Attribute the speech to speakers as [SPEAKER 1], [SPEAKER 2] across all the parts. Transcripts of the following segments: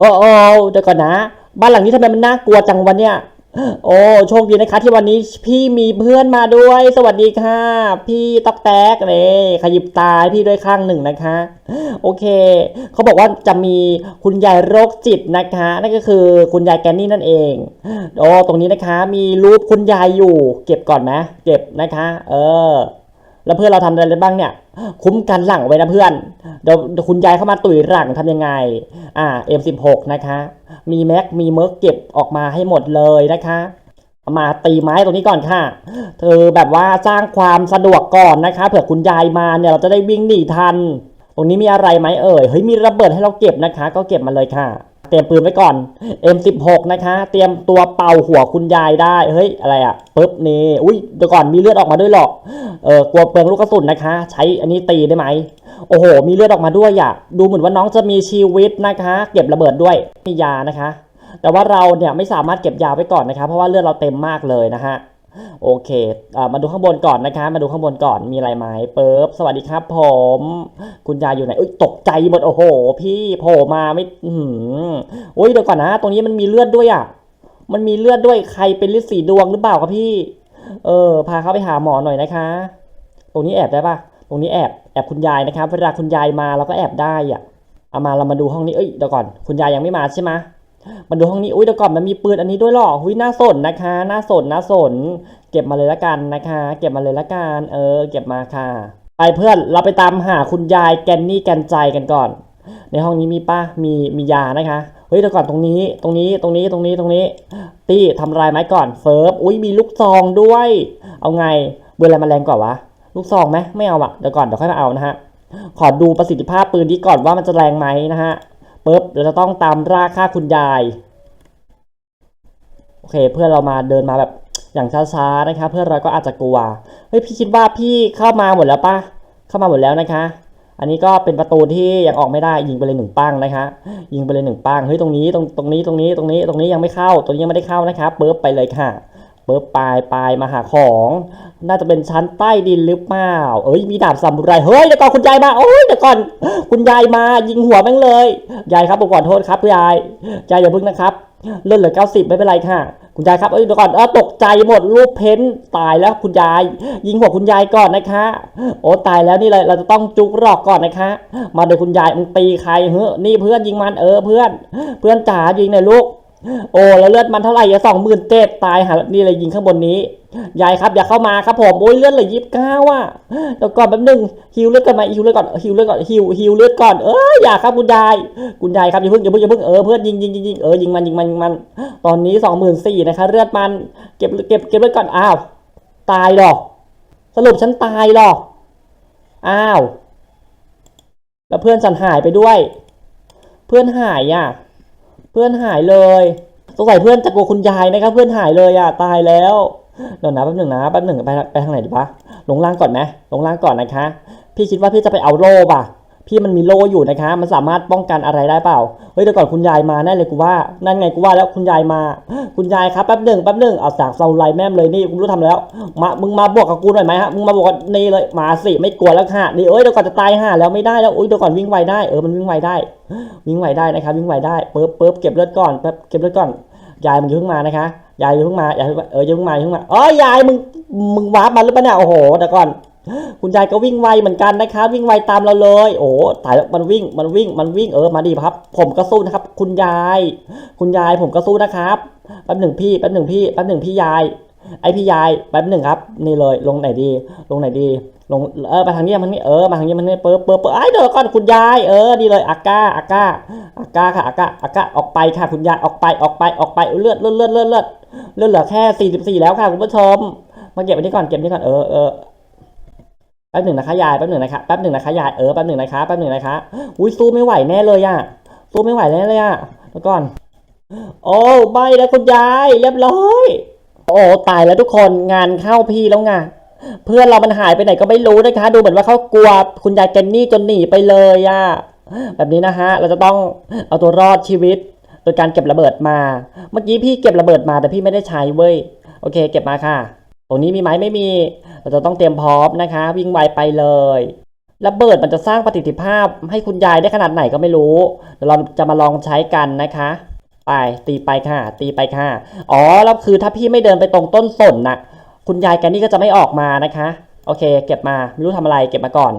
[SPEAKER 1] โอ้โอ้เดี๋ยวก่อนนะ บ้านหลังนี้ทำไมมันน่ากลัวจังวันเนี่ย โอ้โชคดีนะคะที่วันนี้พี่มีเพื่อนมาด้วย สวัสดีค่ะ พี่ตอกแตกเลยขยิบตายพี่ด้วยข้างหนึ่งนะคะ โอเค เขาบอกว่าจะมีคุณยายโรคจิตนะคะ นั่นก็คือคุณยายแกนนี่นั่นเองโอ้ตรงนี้นะคะ มีรูปคุณยายอยู่ เก็บก่อนไหมเก็บนะคะ เออ แล้วเพื่อนเราทำอะไรบ้างเนี่ย คุ้มกันหลังไว้นะเพื่อน เดี๋ยวคุณยายเข้ามาตุ๋ยหลังทำยังไง อ่า M16 นะคะ มีแม็ก มีเมิร์กเก็บออกมาให้หมดเลยนะคะมาตีไม้ตรงนี้ก่อนค่ะ เธอแบบว่าสร้างความสะดวกก่อนนะคะ เผื่อคุณยายมาเนี่ยเราจะได้วิ่งหนีทัน ตรงนี้มีอะไรไหมเอ่ย เฮ้ยมีระเบิดให้เราเก็บนะคะ ก็เก็บมาเลยค่ะ เตรียมปืนไว้ก่อน M16 นะคะ เตรียมตัวเป่าหัวคุณยายได้ เฮ้ย อะไรอะปึ๊บนี่ อุ้ยเดี๋ยวก่อนมีเลือดออกมาด้วยหรอก เออกลัวเปลืองลูกกระสุนนะคะ ใช้อันนี้ตีได้ไหม โอ้โห มีเลือดออกมาด้วยอะ ดูเหมือนว่าน้องจะมีชีวิตนะคะ เก็บระเบิดด้วย มียานะคะ แต่ว่าเราเนี่ยไม่สามารถเก็บยาไว้ก่อนนะคะ เพราะว่าเลือดเราเต็มมากเลยนะฮะ โอเคอ่ามาดูข้างบนก่อนนะคะ มาดูข้างบนก่อนมีอะไรไหมเปิบสวัสดีครับ ผม คุณยายอยู่ไหนเอ้ยตกใจหมดโอ้โห พี่โผล่มาไม่อือหือโอ้ยเดี๋ยวก่อนนะ ตรงนี้มันมีเลือดด้วยอะ มันมีเลือดด้วยใครเป็นฤทธิ์สีดวงหรือเปล่าครับพี่ เออ พาเขาไปหาหมอหน่อยนะคะ ตรงนี้แอบได้ปะตรงนี้แอบแอบคุณยายนะครับเวลาคุณยายมาเราก็แอบได้อะเอามาเรามาดูห้องนี้เอ้ยเดี๋ยวก่อน คุณยายยังไม่มาใช่ไหม มาดูห้องนี้ อุ้ยเดี๋ยวก่อนมันมีปืนอันนี้ด้วยเหรอหุยน่าสนนะคะ น่าสนน่าสน เก็บมาเลยละกันนะคะ เก็บมาเลยละกัน เออ เก็บมาค่ะ ไปเพื่อน เราไปตามหาคุณยายแกนนี่แกนใจกันก่อน ในห้องนี้มีป้ามี มียานะคะ เฮ้ยเดี๋ยวก่อนตรงนี้ ตรงนี้ ตรงนี้ ตรงนี้ ตรงนี้ ตี้ทำลายไม้ก่อน เฟิร์ฟ อุ้ยมีลูกซองด้วย เอาไง เบอร์อะไรมาแรงกว่าวะ ลูกซองไหมไม่เอาอะเดี๋ยวก่อน เดี๋ยวค่อยมาเอานะฮะ ขอดูประสิทธิภาพปืนนี้ก่อนว่ามันจะแรงไหมนะฮะ ปึ๊บเราจะต้องตามราฆ่าคุณยาย โอเค เพื่อนเรามาเดินมาแบบอย่างช้าๆนะคะเพื่อนเราก็อาจจะกลัวเฮ้ยพี่คิดว่าพี่เข้ามาหมดแล้วปะเข้ามาหมดแล้วนะคะ อันนี้ก็เป็นประตูที่ยังออกไม่ได้ยิงไปเลยหนึ่งปังนะคะ ยิงไปเลยหนึ่งปังเฮ้ยตรงนี้ตรงตรงนี้ตรงนี้ตรงนี้ตรงนี้ยังไม่เข้าตรงนี้ยังไม่ได้เข้านะคะปึ๊บไปเลยค่ะ ปึ๊บปลายปลายมาหาของ น่าจะเป็นชั้นใต้ดินหรือเปล่า เอ้ยมีดาบซามูไรเฮ้ยเดี๋ยวก่อนคุณยายมาโอ้ยเดี๋ยวก่อนคุณยายมายิงหัวแม่งเลยยายครับผมขอโทษครับคุณยายยายอย่าพึ่งนะครับเลื่อนเหลือเก้าสิบไม่เป็นไรค่ะ คุณยายครับเอ้ยเดี๋ยวก่อนเออตกใจหมดรูปเพ้นตายแล้วคุณยาย ยิงหัวคุณยายก่อนนะคะ โอ้ตายแล้วนี่เลยเราจะต้องจุกรอกก่อนนะคะ มาเดี๋ยวคุณยายมึงตีใครเฮ้อนี่เพื่อนยิงมันเออเพื่อน เพื่อนจ๋ายิงหน่อยลูก โอ้แล้วเลือดมันเท่าไหร่อะสองหมื่นเจ็ดตายหานี่เลยยิงข้างบนนี้ยายครับอย่าเข้ามาครับผมโอ้ยเลือดเลือยี่สิบเก้าอะเดี๋ยวก่อนแป๊บนึงฮิวเลือดก่อนไหมฮิวเลือดก่อนฮิวเลือดก่อนฮิวฮิวเลือดก่อนเอออย่าครับคุณยายคุณยายครับอย่าเพิ่งอย่าเพิ่งอย่าเพิ่งเออเพื่อนยิงยิงยิงยิงเออยิงมันยิงมันยิงมัน ตอนนี้สองหมื่นสี่นะคะเลือดมันเก็บเก็บเก็บเลือดก่อนอ้าวตายหรอสรุปฉันตายหรออ้าว แล้วเพื่อนฉันหายไปด้วย เพื่อนหายอะ พื่อนหายเลยสงสัยเพื่อนจะกลัวคุณยายนะครับ เพื่อนหายเลยอะตายแล้วเดี๋ยวนะแป๊บหนึ่งนะแป๊บหนึ่งไปไปทางไหนดีปะลงล่างก่อนไหมลงล่างก่อนนะคะ พี่คิดว่าพี่จะไปเอาโล่ป่ะ พี่มันมีโล่อยู่นะคะ มันสามารถป้องกันอะไรได้เปล่า เฮ้ยเดี๋ยวก่อนคุณยายมาแน่เลยกูว่า นั่นไงกูว่าแล้วคุณยายมา คุณยายครับแป๊บหนึ่งแป๊บหนึ่งเอาสากเซาไลแม่มเลยนี่กูรู้ทำแล้ว มา มึงมาบวกกับกูหน่อยไหมฮะ มึงมาบวกกับนี่เลย มาสิ ไม่กลัวแล้วค่ะ นี่เอ้ยเดี๋ยวก่อนจะตายห่าแล้วไม่ได้แล้วอุ้ยเดี๋ยวก่อนวิ่งไวได้ เออ มันวิ่งไวได้ วิ่งไวได้นะครับ วิ่งไวได้ เปิบเปิบเก็บเลือดก่อนแป๊บเก็บเลือดก่อน ยายมึงอย่เพิ่งมานะคะ ยายอย่เพิ่งมา ยายเอออย่เพิ่งมาอย่เพิ่งมาเออยายมึง มึงวาร์ปมาหรือเปล่าเนี่ย โอ้โหเดี๋ยวก่อน คุณยายก็วิ่งไวเหมือนกันนะคะวิ่งไวตามเราเลย โอ้ตายแล้วมันวิ่งมันวิ่งมันวิ่งเออมาดีครับ ผมก็สู้นะครับ คุณยาย คุณยายผมก็สู้นะครับแป๊บหนึ่งพี่แป๊บหนึ่งพี่แป๊บหนึ่งพี่ยาย ไอพี่ยายแป๊บหนึ่งครับ นี่เลยลงไหนดี ลงไหนดี ลงเออมาทางนี้มันนี่เออมาทางนี้มันนี่เปิบเปิบเปิบไอเดี๋ยวก่อนคุณยายเออดีเลยอาก้าอาก้าอาก้าค่ะอาก้าอาก้าออกไปค่ะ คุณยายออกไปออกไปออกไปเลือดเลือดเลือดเลือดเลือดเลือดเหลือแค่สี่สิบสี่แล้วค่ะคุณผู้ชมมาเก็บอันนี้ก่อนเก็บนี้ก่อนเออเออ ป๊บหนึ่งนะคะยายแป๊บหนึ่งนะคะแป๊บหนึ่งนะคะยายเออแป๊บหนึ่งนะคะแป๊บหนึ่งนะคะอุ้ยสู้ไม่ไหวแน่เลยอะสู้ไม่ไหวแน่เลยอะแล้วก่อน โอ้ไม่แล้วคุณยายเรียบร้อย โอ้ตายแล้วทุกคนงานเข้าพี่แล้วไงเพื่อนเรามันหายไปไหนก็ไม่รู้นะคะ ดูเหมือนว่าเขากลัวคุณยายแกนนี่จนหนีไปเลยอะแบบนี้นะฮะ เราจะต้องเอาตัวรอดชีวิต โดยการเก็บระเบิดมา เมื่อกี้พี่เก็บระเบิดมาแต่พี่ไม่ได้ใช้เว้ยโอเค เก็บมาค่ะ ตรงนี้มีไหมไม่มี เราจะต้องเตรียมพร้อมนะคะ วิ่งไวไปเลยระเบิดมันจะสร้างประสิทธิภาพให้คุณยายได้ขนาดไหนก็ไม่รู้เดี๋ยวเราจะมาลองใช้กันนะคะ ไปตีไปค่ะ ตีไปค่ะ อ๋อแล้วคือถ้าพี่ไม่เดินไปตรงต้นสนน่ะ คุณยายแกนี่ก็จะไม่ออกมานะคะ โอเค เก็บมาไม่รู้ทำอะไรเก็บมาก่อน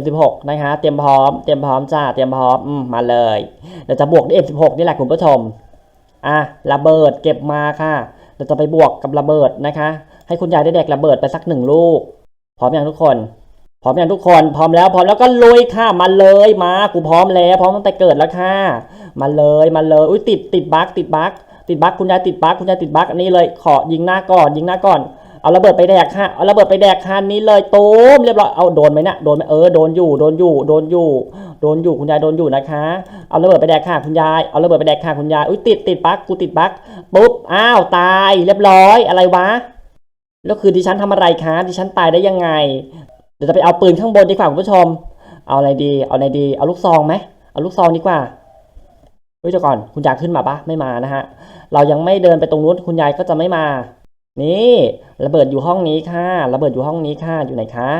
[SPEAKER 1] M16 นะคะ เตรียมพร้อมเตรียมพร้อมจ้าเตรียมพร้อมอมมาเลยเดี๋ยวจะบวกด้วย M16 นี่แหละคุณผู้ชมอะระเบิดเก็บมาค่ะเดี๋ยวจะไปบวกกับระเบิดนะคะ ให้คุณยายได้แดกระเบิดไปสักหนึ่งลูก พร้อมอย่างทุกคน พร้อมอย่างทุกคน พร้อมแล้วพร้อมแล้วก็ลุยค่ะมาเลยมา กูพร้อมแล้ว พร้อมตั้งแต่เกิดแล้วค่ะ มาเลยมาเลย อุ้ยติดติดบั๊กติดบั๊กติดบั๊กคุณยายติดบั๊กคุณยายติดบั๊กอันนี้เลย ขอยิงหน้าก่อนยิงหน้าก่อนเอาระเบิดไปแดกค่ะ เอาระเบิดไปแดกคันนี้เลยตูมเรียบร้อย เอาโดนไหมเนะโดนไหมเออ โดนอยู่ โดนอยู่ โดนอยู่ โดนอยู่ คุณยายโดนอยู่นะคะ เอาระเบิดไปแดกค่ะคุณยาย เอาระเบิดไปแดกค่ะคุณยาย อุ้ยติดติดบั๊กกูติดบั๊กปุ๊บ อ้าวตาย เรียบร้อย อะไรวะ แล้วคือดิฉันทำอะไรคะดิฉันตายได้ยังไง เดี๋ยวจะไปเอาปืนข้างบนดีกว่าคุณผู้ชม เอาอะไรดี เอาอะไรดี เอาลูกซองไหมเอาลูกซองดีกว่าเฮ้ยเดี๋ยวก่อนคุณยายขึ้นมาปะไม่มานะฮะ เรายังไม่เดินไปตรงนู้นคุณยายก็จะไม่มา นี่ระเบิดอยู่ห้องนี้ค่ะ ระเบิดอยู่ห้องนี้ค่ะอยู่ไหนคะ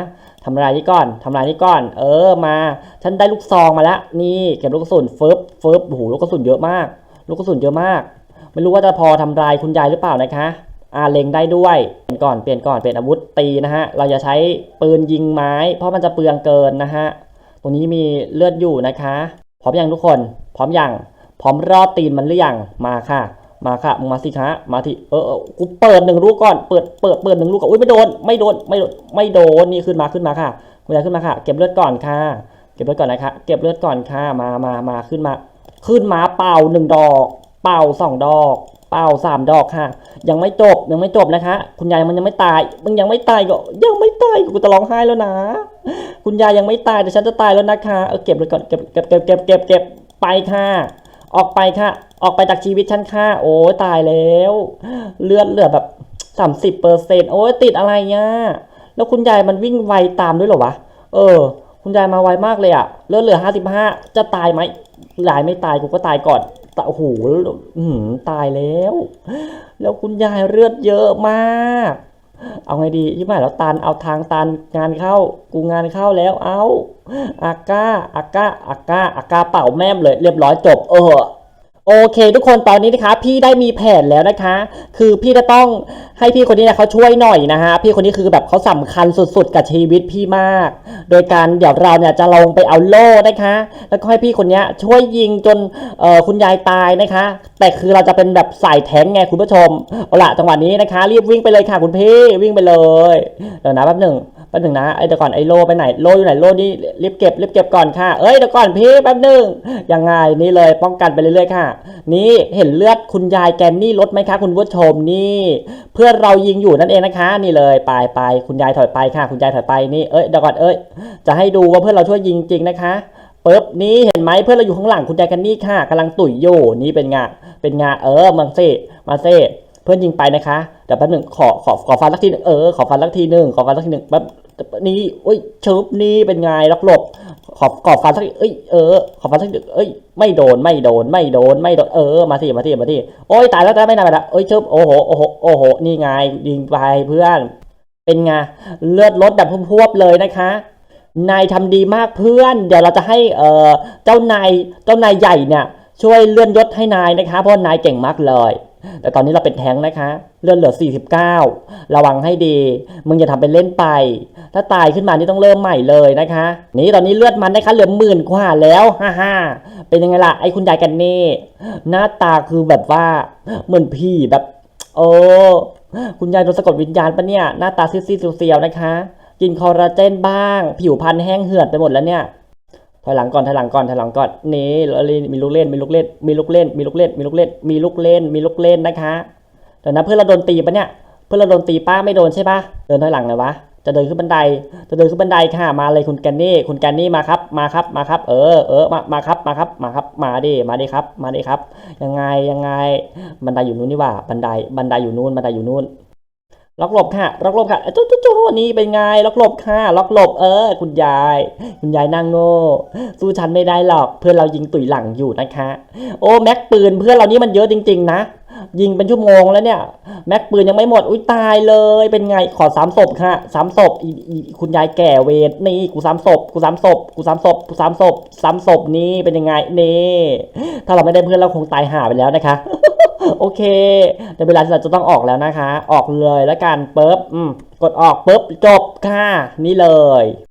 [SPEAKER 1] ทำลายนี่ก่อนทำลายนี่ก่อน เออมา ฉันได้ลูกซองมาแล้ว นี่เก็บลูกกระสุนเฟิบเฟิบโอ้โหลูกกระสุนเยอะมาก ลูกกระสุนเยอะมาก ไม่รู้ว่าจะพอทำลายคุณยายหรือเปล่านะคะ อาเล็งได้ด้วยเปลี่ยนก่อนเปลี่ยนก่อนเปลี่ยนอาวุธตีนะฮะเราจะใช้ปืนยิงไม้ เพราะมันจะเปลืองเกินนะฮะตรงนี้มีเลือดอยู่นะคะพร้อมยังทุกคน พร้อมยังพร้อมรอดตีนมันหรือยังมาค่ะ มาค่ะมึงมาสิคะมาที่เออกูเปิดหนึ่งลูกก่อนเปิดเปิดเปิดหนึ่งลูกก่อนอุ้ยไม่โดนไม่โดนไม่โดนไม่โดนนี่ขึ้นมาขึ้นมาค่ะคุณยายขึ้นมาค่ะ เก็บเลือดก่อนค่ะ เก็บเลือดก่อนนะคะเก็บเลือดก่อนค่ะมามามาขึ้นมา ขึ้นมาเป่าหนึ่งดอก เป่าสองดอก เป่าสามดอกค่ะ ยังไม่จบยังไม่จบนะคะ คุณยายมันยังไม่ตายมึงยังไม่ตายก็ยังไม่ตายกูจะร้องไห้แล้วนะ คุณยายยังไม่ตายแต่ฉันจะตายแล้วนะคะเออเก็บเลยก่อนเก็บเก็บเก็บเก็บเก็บเก็บไปค่ะ ออกไปค่ะ ออกไปจากชีวิตฉันค่ะ โอ้ตายแล้ว เลือดเหลือแบบสามสิบเปอร์เซ็นต์โอ้ติดอะไรเนี่ยแล้วคุณยายมันวิ่งไวตามด้วยเหรอวะเออ คุณยายมาไวมากเลยอะเลือดเหลือห้าสิบห้าจะตายไหมยายไม่ตายกูก็ตายก่อน แต่โอ้โหตายแล้ว แล้วคุณยายเลือดเยอะมาก เอาไงดียี่หมายแล้วตันเอาทางตันงานเข้า กูงานเข้าแล้วเอาอาก้าอาก้าอาก้าอาก้าเป่าแม่มเลย เรียบร้อยจบ เออ โอเคทุกคนตอนนี้นะคะพี่ได้มีแผนแล้วนะคะ คือพี่จะต้องให้พี่คนนี้นะเขาช่วยหน่อยนะฮะพี่คนนี้คือแบบเขาสำคัญสุดๆ กับชีวิตพี่มาก โดยการเดี๋ยวเราเนี่ยจะลงไปเอาโล่นะคะ แล้วก็ให้พี่คนนี้ช่วยยิงจนเอ่อคุณยายตายนะคะ แต่คือเราจะเป็นแบบสายแทงไงคุณผู้ชมเอาละจังหวะนี้นะคะ รีบวิ่งไปเลยค่ะคุณพี่วิ่งไปเลยเดี๋ยวนะแป๊บหนึ่ง แป๊บหนึ่งนะไอ้เดี๋ยวก่อนไอ้โลไปไหนโลอยู่ไหนโลนี่รีบเก็บรีบเก็บก่อนค่ะ เอ้ยเดี๋ยวก่อนพี่แป๊บหนึ่งยังไงนี่เลยป้องกันไปเรื่อยๆค่ะ นี่เห็นเลือดคุณยายแกนนี่ลดไหมคะ คุณผู้ชมนี่ เพื่อนเรายิงอยู่นั่นเองนะคะ นี่เลยไปไปคุณยายถอยไปค่ะ คุณยายถอยไปนี่เอ้ยเดี๋ยวก่อนเอ้ยจะให้ดูว่าเพื่อนเราช่วยยิงจริงนะคะปึ๊บนี่เห็นไหมเพื่อนเราอยู่ข้างหลังคุณยายแกันนี่ค่ะกำลังตุ๋ยอยู่นี่เป็นไงเป็นไงเออมังเซ่มาเซ่ พื่อนยิงไปนะคะเดี๋ยวแป๊บหนึ่งขอขอขอฟันสักทีหนึงเออขอฟันสักทีหนึ่งขอฟันสักทีหนึ่งแป๊บนี่อุ้ยชึบนี่เป็นไงล็อกหลบขอบขอบฟันสักเอ้ยเออขอบฟันสักทีเอ้ยไม่โดนไม่โดนไม่โดนไม่โดนเออมาสิมาสิมาสิโอ้ยตายแล้วตายไม่นานไปละเอ้ยชิบโอ้โหโอ้โหโอ้โหนี่ไงยิงไปเพื่อนเป็นไงเลือดลดแบบพวบเลยนะคะนายทำดีมากเพื่อน เดี๋ยวเราจะให้เอ่อเจ้านายเจ้านายใหญ่เนี่ยช่วยเลื่อนยศให้นายนะคะเพราะนายเก่งมากเลย แต่ตอนนี้เราเป็นแท้งนะคะ เลือนเหลือ 49 ระวังให้ดี มึงอย่าทำเป็นเล่นไป ถ้าตายขึ้นมานี่ต้องเริ่มใหม่เลยนะคะ นี่ตอนนี้เลือดมันนะคะเหลือหมื่นกว่าแล้วฮ่าฮ่าเป็นยังไงล่ะไอ้คุณยายกันนี่ หน้าตาคือแบบว่าเหมือนพี่แบบโอ้คุณยายโดนสะกดวิญญาณปะเนี่ย หน้าตาซีดๆเซียวๆนะคะ กินคอลลาเจนบ้าง ผิวพรรณแห้งเหือดไปหมดแล้วเนี่ย ถอยหลังก่อนถอยหลังก่อนถอยหลังก่อนนี่แล้วมีลูกเล่นมีลูกเล่น มีลูกเล่น มีลูกเล่น มีลูกเล่น มีลูกเล่น มีลูกเล่นนะคะเดี๋ยวนะเพื่อนเราโดนตีปะเนี่ย เพื่อนเราโดนตีป้าไม่โดนใช่ปะเดินถอยหลังเลยวะ จะเดินขึ้นบันได จะเดินขึ้นบันไดค่ะ มาเลยคุณแกนนี่ คุณแกนนี่มาครับ มาครับ มาครับ เออ เออ มา มาครับ มาครับ มาครับ มาดิ มาดิครับ มาดิครับ ยังไง ยังไง บันไดอยู่นู้นนี่ว่า บันได บันไดอยู่นู้น บันไดอยู่นู้น ล็อกหลบค่ะ ล็อกหลบค่ะจุ๊จุ๊จุ๊นี่เป็นไง ล็อกหลบค่ะ ล็อกหลบ เออ คุณยาย คุณยายนั่งโง่ สู้ฉันไม่ได้หรอก เพื่อนเรายิงตุ๋ยหลังอยู่นะคะ โอ้ แม็กปืนเพื่อนเรานี่มันเยอะจริง ๆ นะ ยิงเป็นชั่วโมงแล้วเนี่ย แม็กปืนยังไม่หมด อุ้ยตายเลย เป็นไงขอสามศพค่ะสามศพคุณยายแก่เวรนี่กูสามศพกูสามศพกูสามศพกูสามศพสามศพนี่เป็นยังไงนี่ถ้าเราไม่ได้เพื่อนเราคงตายห่าไปแล้วนะคะโอเคในเวลาที่เราจะต้องออกแล้วนะคะ ออกเลยแล้วกันปุ๊บกดออกปุ๊บจบค่ะ นี่เลย